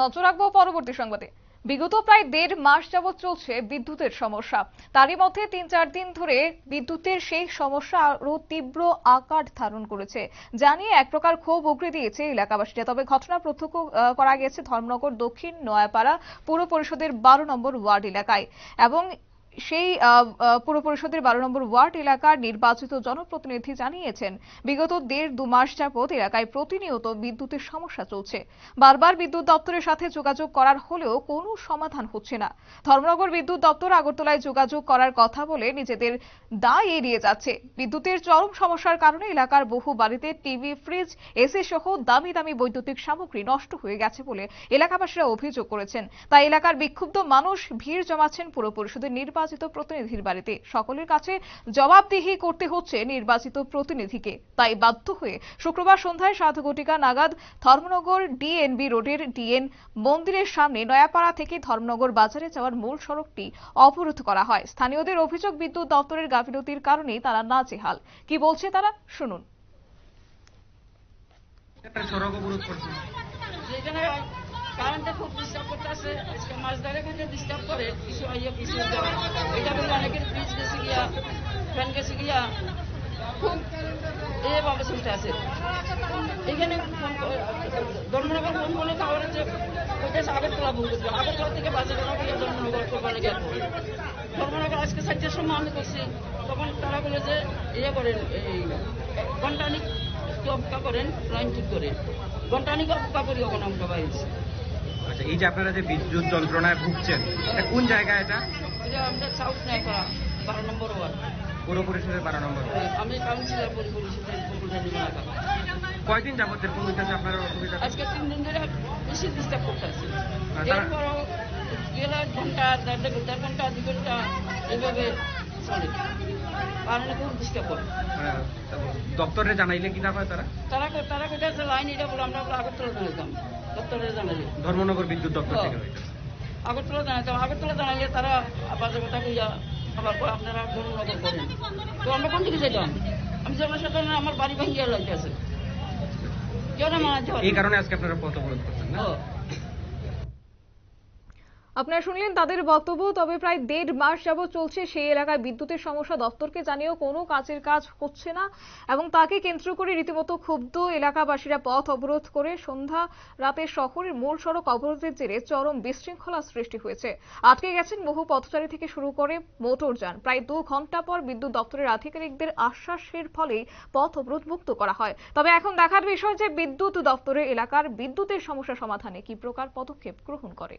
নজর রাখব পরবর্তী সংবাদে। বিগত প্রায় দেড় মাস যাবৎ চলছে বিদ্যুতের সমস্যা। তারই মধ্যে তিন চার দিন ধরে বিদ্যুতের সেই সমস্যা আরও তীব্র আকার ধারণ করেছে জানিয়ে এক প্রকার ক্ষোভ উগড়ে দিয়েছে এলাকাবাসীরা। তবে ঘটনা প্রত্যক্ষ করা গেছে ধর্মনগর দক্ষিণ নয়াপাড়া পুর পরিষদের বারো নম্বর ওয়ার্ড এলাকায় এবং সেই পুর পরিষদের বারো নম্বর ওয়ার্ড এলাকার নির্বাচিত জনপ্রতিনিধি জানিয়েছেন, বিগত দেড় দু মাস যাবৎ এলাকায় প্রতিনিয়ত বিদ্যুতের সমস্যা চলছে। বারবার বিদ্যুৎ দপ্তরের সাথে যোগাযোগ করার হলেও কোনো সমাধান হচ্ছে না। ধর্মনগর বিদ্যুৎ দপ্তর আগরতলায় যোগাযোগ করার কথা বলে নিজেদের দায় এড়িয়ে যাচ্ছে। বিদ্যুতের চরম সমস্যার কারণে এলাকার বহু বাড়িতে টিভি, ফ্রিজ, এসি সহ দামি দামি বৈদ্যুতিক সামগ্রী নষ্ট হয়ে গেছে বলে এলাকাবাসীরা অভিযোগ করেছেন। তাই এলাকার বিক্ষুব্ধ মানুষ ভিড় জমাচ্ছেন পুর পরিষদের নির্বাচিত প্রতিনিধির বাড়িতে। সকলের কাছে জবাবদিহি করতে হচ্ছে নির্বাচিত প্রতিনিধিকে। তাই বাধ্য হয়ে শুক্রবার সন্ধ্যায় সাত ঘটিকা নাগাদ ধর্মনগর ডিএনবি রোডের ডিএন মন্দিরের সামনে নয়াপাড়া থেকে ধর্মনগর বাজারে যাওয়ার মূল সড়কটি অবরোধ করা হয়। স্থানীয়দের অভিযোগ বিদ্যুৎ দপ্তরের গাফিলতির কারণেই তারা নাজেহাল। কি বলছে তারা? শুনুন। সড়ক অবরোধ করছে। যেখানে কারেন্টে খুব ডিস্টার্ব করতেছে। আজকে মাছ ধরে কিন্তু ডিস্টার্ব করে, কিছু আইয়া কিছু এটা বলে অনেকের ফ্রিজ গেছে গিয়া ফ্যান গেছে গিয়া, খুব এভাবে চলতে আছে। এখানে ধর্মনগর ফোন করলে খাবারের যে কোথায় আগরতলা ফোন করব আগরতলা থেকে বাজে কেন গিয়ে ধর্মনগর করবার গেল ধর্মনগর আজকে চারটের সময় আমি করছি। তখন তারা বলে যে ইয়ে করেন, এই ঘন্টানিক একটু অপেক্ষা করেন লাইন ঠিক করেন ঘন্টানিক অপেক্ষা করি ওখানে আমরা বাইরেছি আচ্ছা এই যে আপনারা যে বিদ্যুৎ যন্ত্রণায় ভুগছেন এটা কোন জায়গা এটা? এটা আমরা সাউথ নেপাড়া বারো নম্বর ওয়ার্ড। পৌর পরিষদের বারো নম্বর আমি কাউন্সিলর পরি পরিষদের কয়দিন যাবত এরকম হইতেছে আপনার অসুবিধা? আজকে তিন দিন ধরে বেশি ডিস্টার্ব করতেছে এরপরও গেলে ঘণ্টা দেড় ঘণ্টা দু ঘণ্টা এইভাবে চলে। কারণে খুব ডিস্টার্ব করে। দপ্তরে জানাইলে কি না হয় তারা? তারা তারা কোথায় আছে লাইন এটা বলে আমরা আগরতলা জানাইতাম দপ্তরে ধর্মনগর বিদ্যুৎ দপ্তর থেকে হয়েছে। আগরতলা জানাইতাম আগরতলা জানালে তারা বাজে কথা কইয়া আবার আপনারা ধর্মনগর করেন। তো আমরা কোন দিকে যাইতাম? আমি জনসাধারণ আমার বাড়ি ভাঙিয়া লাইতেছে কেন না মানা এই কারণে আজকে আপনারা পথ অবরোধ করছেন না? আপনারা শুনলেন তাদের বক্তব্য, তবে প্রায় দেড় মাস যাবৎ চলছে সেই এলাকায় বিদ্যুতের সমস্যা। দপ্তরকে জানিয়েও কোনো কাজের কাজ হচ্ছে না এবং তাকে কেন্দ্র করে রীতিমতো ক্ষুব্ধ এলাকাবাসীরা পথ অবরোধ করে সন্ধ্যা রাতে শহরের মূল সড়ক অবরোধের জেরে চরম বিশৃঙ্খলা সৃষ্টি হয়েছে। আটকে গেছেন বহু পথচারী থেকে শুরু করে মোটরযান প্রায় দু ঘণ্টা পর বিদ্যুৎ দপ্তরের আধিকারিকদের আশ্বাসের ফলেই পথ অবরোধ মুক্ত করা হয়। তবে এখন দেখার বিষয় যে বিদ্যুৎ দপ্তরের এলাকার বিদ্যুতের সমস্যা সমাধানে কি প্রকার পদক্ষেপ গ্রহণ করে।